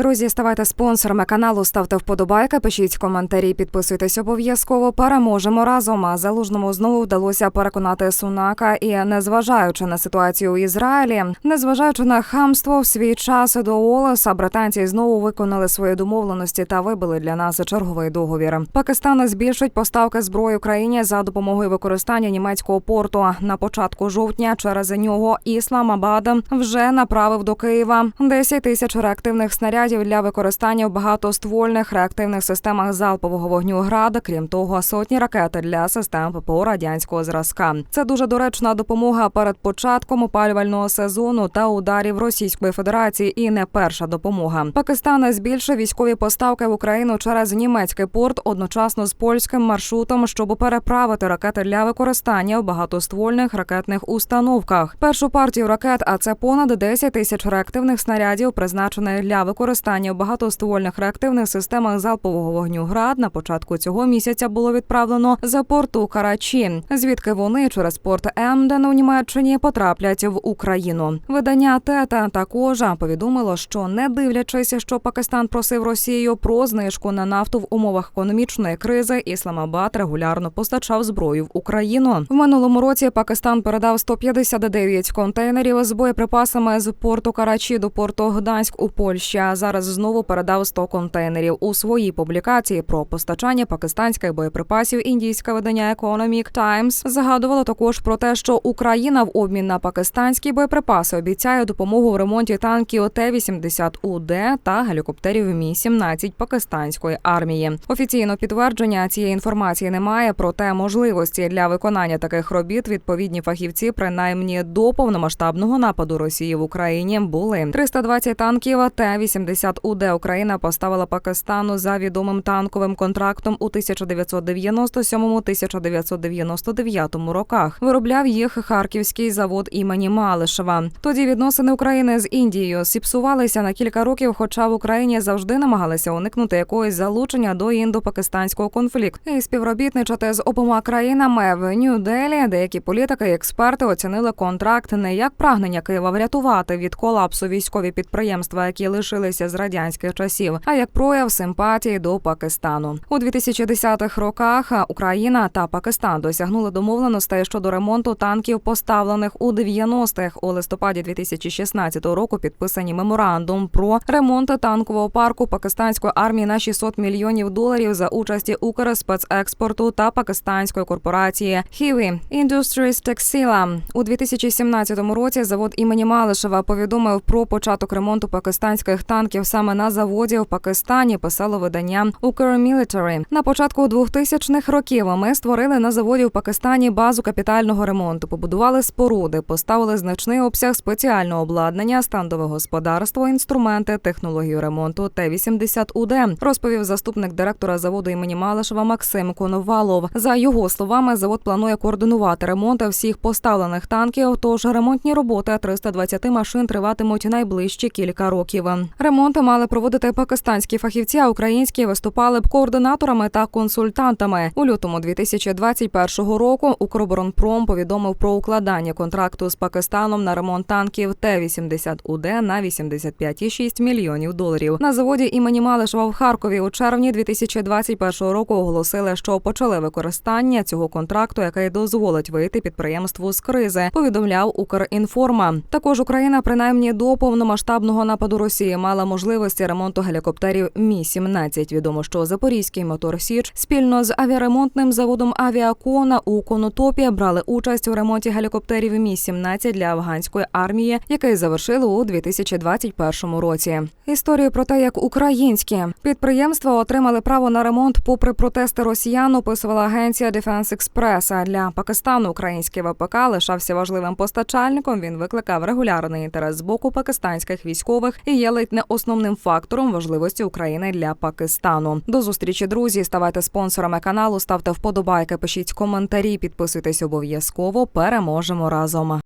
Друзі, ставайте спонсорами каналу, ставте вподобайки, пишіть коментарі, підписуйтесь обов'язково. Переможемо разом. А залужному знову вдалося переконати Сунака. І незважаючи на ситуацію у Ізраїлі, незважаючи на хамство в свій час до Олеса, британці знову виконали свої домовленості та вибили для нас черговий договір. Пакистан збільшить поставки зброї Україні за допомогою використання німецького порту. На початку жовтня через нього Ісламабад вже направив до Києва 10 тисяч реактивних снарядів для використання в багатоствольних реактивних системах залпового вогню град. Крім того, сотні ракет для систем ППО радянського зразка. Це дуже доречна допомога перед початком опалювального сезону та ударів Російської Федерації. І не перша допомога. Пакистан збільшив військові поставки в Україну через німецький порт одночасно з польським маршрутом, щоб переправити ракети для використання в багатоствольних ракетних установках. Першу партію ракет, а це понад 10 тисяч реактивних снарядів, призначених для використання в багатоствольних реактивних системах залпового вогню град. На початку цього місяця було відправлено за порту Карачі, звідки вони через порт Емден у Німеччині потраплять в Україну. Видання Тета також повідомило, що не дивлячись, що Пакистан просив Росію про знижку на нафту в умовах економічної кризи, Ісламабад регулярно постачав зброю в Україну. В минулому році Пакистан передав 159 контейнерів з боєприпасами з порту Карачі до порту Гданськ у Польщі. А зараз знову передав 100 контейнерів у своїй публікації про постачання пакистанських боєприпасів. Індійське видання Economic Times згадувало також про те, що Україна в обмін на пакистанські боєприпаси обіцяє допомогу в ремонті танків Т-80УД та гелікоптерів Мі 17 пакистанської армії. Офіційно підтвердження цієї інформації немає. Проте можливості для виконання таких робіт відповідні фахівці, принаймні до повномасштабного нападу Росії в Україні, були 320 танків Т-80УД Україна поставила Пакистану за відомим танковим контрактом у 1997-1999 роках. Виробляв їх харківський завод імені Малишева. Тоді відносини України з Індією зіпсувалися на кілька років, хоча в Україні завжди намагалися уникнути якогось залучення до індо-пакистанського конфлікту і співробітничати з обома країнами в Нью-Делі. Деякі політики і експерти оцінили контракт не як прагнення Києва врятувати від колапсу військові підприємства, які лишилися з радянських часів, а як прояв симпатії до Пакистану у 2010-х роках. Україна та Пакистан досягнули домовленостей щодо ремонту танків, поставлених у 90-х. У листопаді 2016 року підписані меморандум про ремонт танкового парку пакистанської армії на 600 мільйонів доларів за участі Укрспецекспорту та пакистанської корпорації Хіві Industries Textile. у 2017 році. Завод імені Малишева повідомив про початок ремонту пакистанських танків саме на заводі в Пакистані. Писало видання Укрмілітарі. На початку 2000-х років ми створили на заводі в Пакистані базу капітального ремонту, побудували споруди, поставили значний обсяг спеціального обладнання, стандове господарство, інструменти, технологію ремонту Т-80УД, розповів заступник директора заводу імені Малишева Максим Коновалов. За його словами, завод планує координувати ремонти всіх поставлених танків. Тож ремонтні роботи 320 машин триватимуть найближчі кілька років. Ремонти мали проводити пакистанські фахівці, а українські виступали б координаторами та консультантами. У лютому 2021 року Укроборонпром повідомив про укладання контракту з Пакистаном на ремонт танків Т-80УД на 85,6 мільйонів доларів. На заводі імені Малишева в Харкові у червні 2021 року оголосили, що почали використання цього контракту, який дозволить вийти підприємству з кризи. Повідомляв Укрінформа. Також Україна, принаймні до повномасштабного нападу Росії, мала можливості ремонту гелікоптерів Мі 17 Відомо, що Запорізький мотор Січ спільно з авіаремонтним заводом Авіакона у Конотопі брали участь у ремонті гелікоптерів Мі 17 для афганської армії, який завершили у 2021 році. Історію про те, як українські підприємства отримали право на ремонт, попри протести росіян, описувала агенція Defense Express. Для Пакистану український ВПК лишався важливим постачальником. Він викликав регулярний інтерес з боку пакистанських військових і є ледь не основним фактором важливості України для Пакистану. До зустрічі, друзі. Ставайте спонсорами каналу, ставте вподобайки, пишіть коментарі, підписуйтесь обов'язково. Переможемо разом.